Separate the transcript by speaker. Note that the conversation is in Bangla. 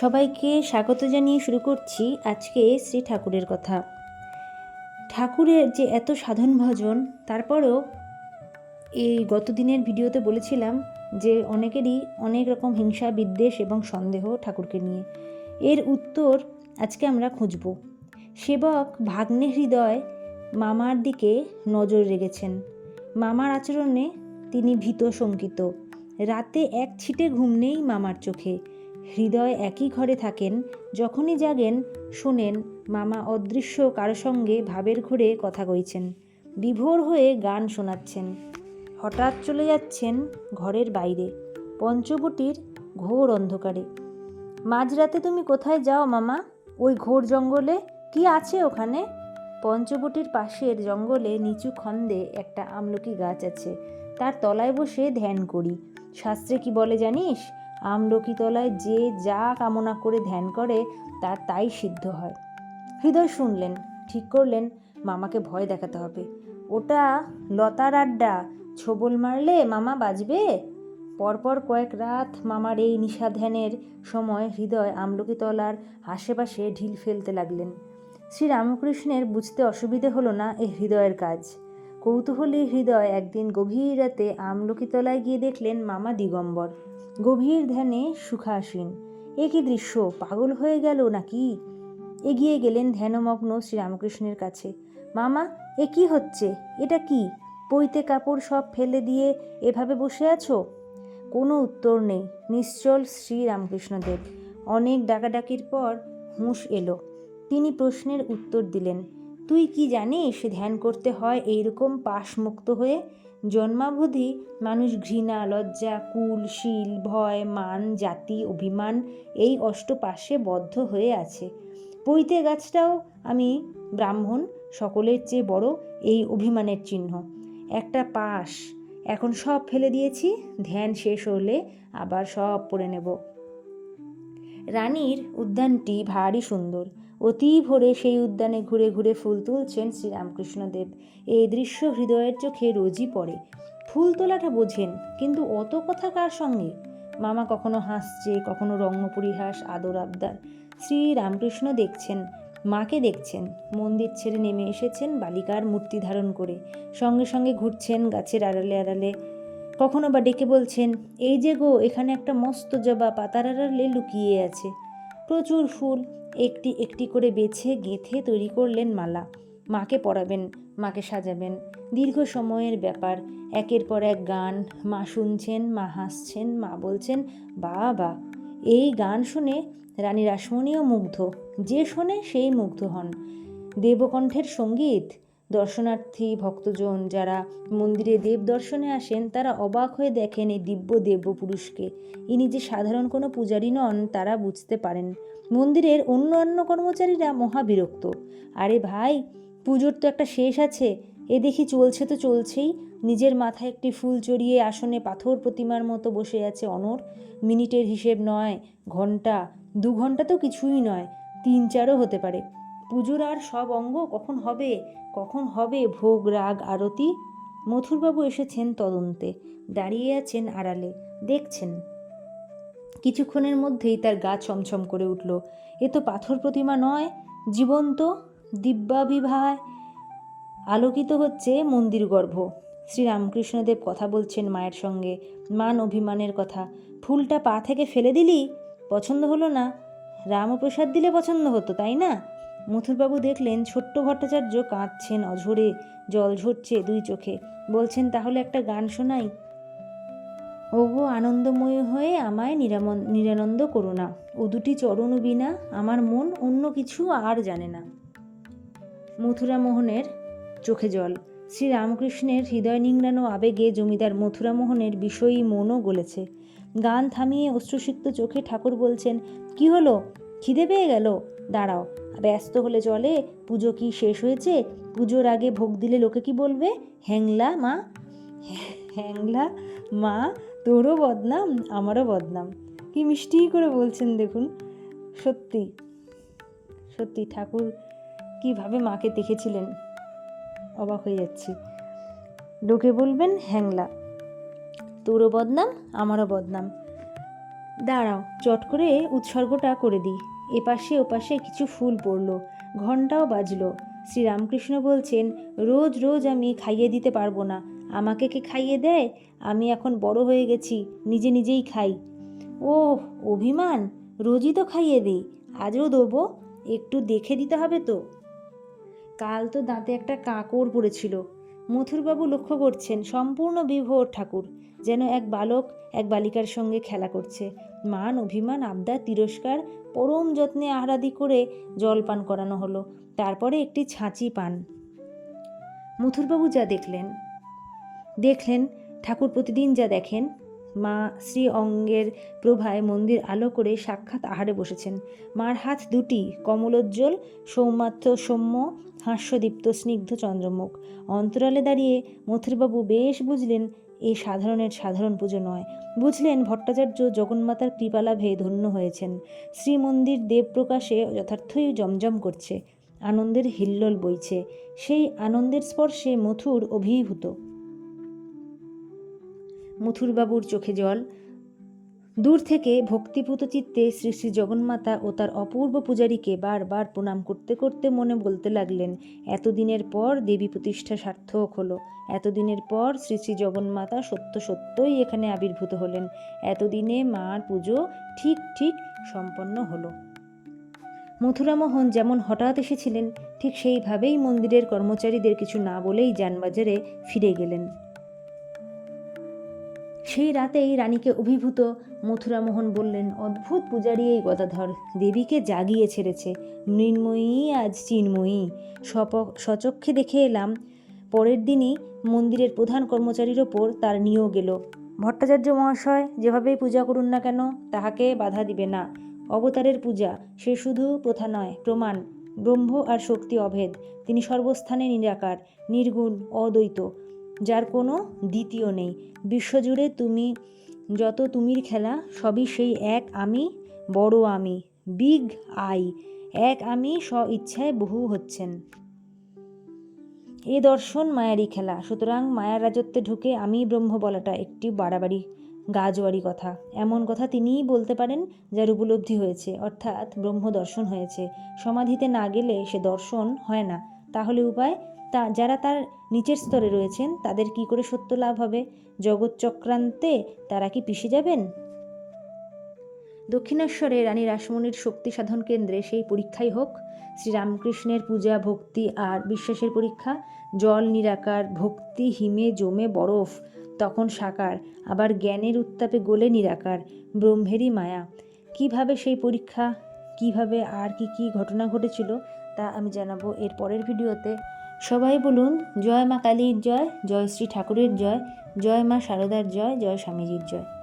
Speaker 1: সবাইকে স্বাগত জানিয়ে শুরু করছি আজকে শ্রী ঠাকুরের কথা। ঠাকুরের যে এত সাধন ভজন, তারপরেও এই গত দিনের ভিডিওতে বলেছিলাম যে অনেকেরই অনেক রকম হিংসা, বিদ্বেষ এবং সন্দেহ ঠাকুরকে নিয়ে। এর উত্তর আজকে আমরা খুঁজব। সেবক ভাগ্নে হৃদয় মামার দিকে নজর রেখেছেন। মামার আচরণে তিনি ভীত শঙ্কিত। রাতে এক ছিটে ঘুম নেই মামার চোখে। হৃদয় একই ঘরে থাকেন, যখনই জাগেন, শোনেন, মামা অদৃশ্য কারও সঙ্গে ভাবের ঘরে কথা কইছেন, বিভোর হয়ে গান শোনাচ্ছেন। হঠাৎ চলে যাচ্ছেন ঘরের বাইরে, পঞ্চবটির ঘোর অন্ধকারে। মাঝরাতে তুমি কোথায় যাও, মামা? ওই ঘোর জঙ্গলে? কি আছে ওখানে? পঞ্চবটির পাশের জঙ্গলে নিচু খন্দে একটা আমলকি গাছ আছে, তার তলায় বসে ধ্যান করি। শাস্ত্রে কি বলে জানিস? আমলকি তলায় যে যা কামনা করে ধ্যান করে, তার তাই সিদ্ধ হয়। হৃদয় শুনলেন, ঠিক করলেন, মামাকে ভয় দেখাতে হবে। ওটা লতার আড্ডা, ছোবল মারলে মামা বাজবে পরপর কয়েক রাত মামার এই নিশা ধ্যানের সময় হৃদয় আমলকিতলার আশেপাশে ঢিল ফেলতে লাগলেন। শ্রীরামকৃষ্ণের বুঝতে অসুবিধে হলো না এই হৃদয়ের কাজ। কৌতূহলী হৃদয় একদিন গভীর রাতে আমলকিতলায় গিয়ে দেখলেন মামা দিগম্বর। গভীর ধ্যানে সুখাসীন। এ কি দৃশ্য? পাগল হয়ে গেল নাকি? এগিয়ে গেলেন ধ্যানমগ্ন শ্রীরামকৃষ্ণের কাছে। মামা, এ কি হচ্ছে? এটা কি? পইতে কাপড় সব ফেলে দিয়ে এভাবে বসে আছো? কোনো উত্তর নেই। নিশ্চল শ্রীরামকৃষ্ণদেব। অনেক ডাকাডাকির পর হুঁশ এলো। তিনি প্রশ্নের উত্তর দিলেন। তুই কি জানিস, ধ্যান করতে হয় এইরকম পাশমুক্ত হয়ে? জন্মাবধি মানুষ ঘৃণা, লজ্জা, কুল, শীল, ভয়, মান, জাতি, অভিমান, এই অষ্টপাশে বদ্ধ হয়ে আছে। পৈতে গাছটাও আমি ব্রাহ্মণ, সকলের চেয়ে বড় এই অভিমানের চিহ্ন। একটা পাশ, এখন সব ফেলে দিয়েছি, ধ্যান শেষ হলে আবার সব পড়ে নেব। রানীর উদ্যানটি ভারী সুন্দর। অতি ভোরে সেই উদ্যানে ঘুরে ঘুরে ফুল তুলছেন শ্রীরামকৃষ্ণদেব। এই দৃশ্য হৃদয়ের চোখে রোজই পড়ে। ফুল তোলাটা বোঝেন, কিন্তু অত কথা কার সঙ্গে? মামা কখনো হাসছে, কখনো রঙ্গপরিহাস আদর আবদার। শ্রী রামকৃষ্ণ দেখছেন, মাকে দেখছেন, মন্দির ছেড়ে নেমে এসেছেন বালিকার মূর্তি ধারণ করে। সঙ্গে সঙ্গে ঘুরছেন গাছের আড়ালে আড়ালে। কখনো বা ডেকে বলছেন, এই যে গো, এখানে একটা মস্ত জবা পাতার আড়ালে লুকিয়ে আছে। প্রচুর ফুল একটি একটি করে বেছে গেঁথে তৈরি করলেন মালা। মাকে পড়াবেন, মাকে সাজাবেন। দীর্ঘ সময়ের ব্যাপার। একের পর এক গান। মা শুনছেন, মা হাসছেন, মা বলছেন বা বা এই গান শুনে রানী রাসমণিও মুগ্ধ। যে শোনে সেই মুগ্ধ হন। দেবকণ্ঠের সংগীত দর্শনার্থী, ভক্তজন যারা মন্দিরে দেব দর্শনে আসেন, তারা অবাক হয়ে দেখেন এই দিব্য দেব্য পুরুষকে ইনি যে সাধারণ কোনো পূজারী নন, তারা বুঝতে পারেন। মন্দিরের অন্য অন্য কর্মচারীরা মহাবিরক্ত। আরে ভাই, পুজোর তো একটা শেষ আছে। এ দেখি চলছে তো চলছেই। নিজের মাথায় একটি ফুল চড়িয়ে আসনে পাথর প্রতিমার মতো বসে আছে অনর। মিনিটের হিসেব নয়, ঘণ্টা। দু ঘণ্টা তো কিছুই নয়, তিন চারও হতে পারে। পুজোর আর সব অঙ্গ কখন হবে? কখন হবে ভোগ, রাগ, আরতি? মথুরবাবু এসেছেন তদন্তে। দাঁড়িয়ে আছেন আড়ালে। দেখছেন। কিছুক্ষণের মধ্যেই তার গা ছমছম করে উঠল। এ তো পাথর প্রতিমা নয়, জীবন্ত দিব্যাবিভায় আলোকিত হচ্ছে মন্দির গর্ভ। শ্রীরামকৃষ্ণদেব কথা বলছেন মায়ের সঙ্গে। মান অভিমানের কথা। ফুলটা পা থেকে ফেলে দিলি? পছন্দ হলো না। রামপ্রসাদ দিলে পছন্দ হতো, তাই না? মথুরবাবু দেখলেন ছোট্ট ভট্টাচার্য কাঁদছেন অঝরে, জল ঝরছে দুই চোখে। বলছেন, তাহলে একটা গান শোনাই? ওগো, আনন্দময় হয়ে আমায় নিরামন, নিরানন্দ করো না। ও দুটি চরণ বিনা আমার মন অন্য কিছু আর জানে না। মথুরা মোহনের চোখে জল। শ্রী রামকৃষ্ণের হৃদয় নিংড়ানো আবেগে জমিদার মথুরা মোহনের বিষয়ী মনও গলেছে। গান থামিয়ে অশ্রুসিক্ত চোখে ঠাকুর বলছেন, কি হলো? খিদে পেয়ে গেল? দাঁড়াও। ব্যস্ত হলে চলে, পুজো কি শেষ হয়েছে? পুজোর আগে ভোগ দিলে লোকে কি বলবে? হ্যাংলা মা হ্যাংলা মা, তোরও বদনাম, আমারও বদনাম। কি মিষ্টি করে বলছেন দেখুন। সত্যি সত্যি ঠাকুর কীভাবে মাকে দেখেছিলেন, অবাক হয়ে যাচ্ছি। লোকে বলবেন, হ্যাংলা, তোরও বদনাম, আমারও বদনাম। দাঁড়াও, চট করে উৎসর্গটা করে দিই। এপাশে ওপাশে কিছু ফুল পড়ল ঘন্টাও বাজলো। শ্রীরামকৃষ্ণ বলছেন, রোজ রোজ আমি খাইয়ে দিতে পারব না। আমাকে কে খাইয়ে দেয়? আমি এখন বড় হয়ে গেছি, নিজে নিজেই খাই। ও অভিমান! রোজই তো খাইয়ে দিই। আজও দেবো? একটু দেখে দিতে হবে তো। কাল তো দাঁতে একটা কাকড় পড়েছিল। মথুরবাবু লক্ষ্য করছেন, সম্পূর্ণ বিভোর ঠাকুর, যেন এক বালক এক বালিকার সঙ্গে খেলা করছে। মান, অভিমান, আবদার, তিরস্কার পরম যত্নে আহ্লাদি করে জল পান করানো হলো। তারপরে একটি ছাঁচি পান। মথুরবাবু যা দেখলেন দেখলেন, ঠাকুর প্রতিদিন যা দেখেন মা শ্রী অঙ্গের প্রভায় মন্দির আলো করে সাক্ষাৎ আহারে বসেছেন। মার হাত দুটি, কমলোজ্জ্বল সৌমাত্র সৌম্য হাস্যদীপ্ত, স্নিগ্ধ চন্দ্রমুখ। অন্তরালে দাঁড়িয়ে মথুরবাবু বেশ বুঝলেন, এ সাধারণের সাধারণ পুজো নয়। বুঝলেন ভট্টাচার্য জগন্মাতার কৃপালাভে ধন্য হয়েছেন। শ্রীমন্দির দেবপ্রকাশে যথার্থই জমজম করছে। আনন্দের হিল্লোল বইছে। সেই আনন্দের স্পর্শে মথুর অভিভূত। মথুরবাবুর চোখে জল। দূর থেকে ভক্তিপূত চিত্তে শ্রী শ্রী জগন্মাতা ও তার অপূর্ব পূজারীকে বারবার প্রণাম করতে করতে মনে বলতে লাগলেন, এতদিনের পর দেবী প্রতিষ্ঠা সার্থক হলো। এতদিনের পর শ্রী শ্রী জগন্মাতা সত্য সত্যই এখানে আবির্ভূত হলেন। এতদিনে মার পুজো ঠিক ঠিক সম্পন্ন হলো। মথুরামোহন যেমন হঠাৎ এসেছিলেন, ঠিক সেইভাবেই মন্দিরের কর্মচারীদের কিছু না বলেই যানবাজারে ফিরে গেলেন। সেই রাতেই রানীকে অভিভূত মথুরামোহন বললেন, অদ্ভুত পূজারী এই গদাধর। দেবীকে জাগিয়ে ছেড়েছে। মৃন্ময়ী, আজ চিন্ময়ী। সপ, সচক্ষে দেখে এলাম, পরের দিনই মন্দিরের প্রধান কর্মচারীর ওপর তার নিয়োগ এলো। ভট্টাচার্য মহাশয়, যেভাবেই পূজা করুন না কেন, তাহাকে বাধা দিবে না। অবতারের পূজা, সে শুধু প্রথা নয়, প্রমাণ। ব্রহ্ম আর শক্তি অভেদ। তিনি সর্বস্থানে নিরাকার, নির্গুণ, অদ্বৈত। যার কোনো দ্বিতীয় নেই। বিশ্বজুড়ে তুমি যত তুমির খেলা, সবই সেই এক আমি, বড় আমি, বিগ আই, এক আমি স্ব ইচ্ছায় বহু হচ্ছেন। এ দর্শন মায়ারই খেলা। সুতরাং মায়ার রাজত্বে ঢুকে আমি ব্রহ্ম বলাটা একটি বাড়াবাড়ি, গাজোয়ারি কথা। এমন কথা তিনিই বলতে পারেন যার উপলব্ধি হয়েছে। অর্থাৎ ব্রহ্ম দর্শন হয়েছে। সমাধিতে না গেলে সে দর্শন হয় না। তাহলে উপায় তা, যারা তার নিচের স্তরে রয়েছেন, তাদের কি করে সত্য লাভ হবে? জগৎ চক্রান্তে তারা কি পিষে যাবেন? দক্ষিণেশ্বরে রানী রাসমণির শক্তি সাধন কেন্দ্রে সেই পরীক্ষাই হোক। শ্রীরামকৃষ্ণের পূজা, ভক্তি আর বিশ্বাসের পরীক্ষা। জল নিরাকার, ভক্তি, হিমে জমে বরফ, তখন সাকার। আবার জ্ঞানের উত্তাপে গোলে নিরাকার, ব্রহ্মেরই মায়া। কীভাবে সেই পরীক্ষা, কীভাবে আর কি কি ঘটনা ঘটেছিল, তা আমি জানাব এর পরের ভিডিওতে। সবাই বলুন, জয় মা কালীর জয় জয় শ্রী ঠাকুরের জয় জয় মা শারদার জয় জয় স্বামীজির জয়।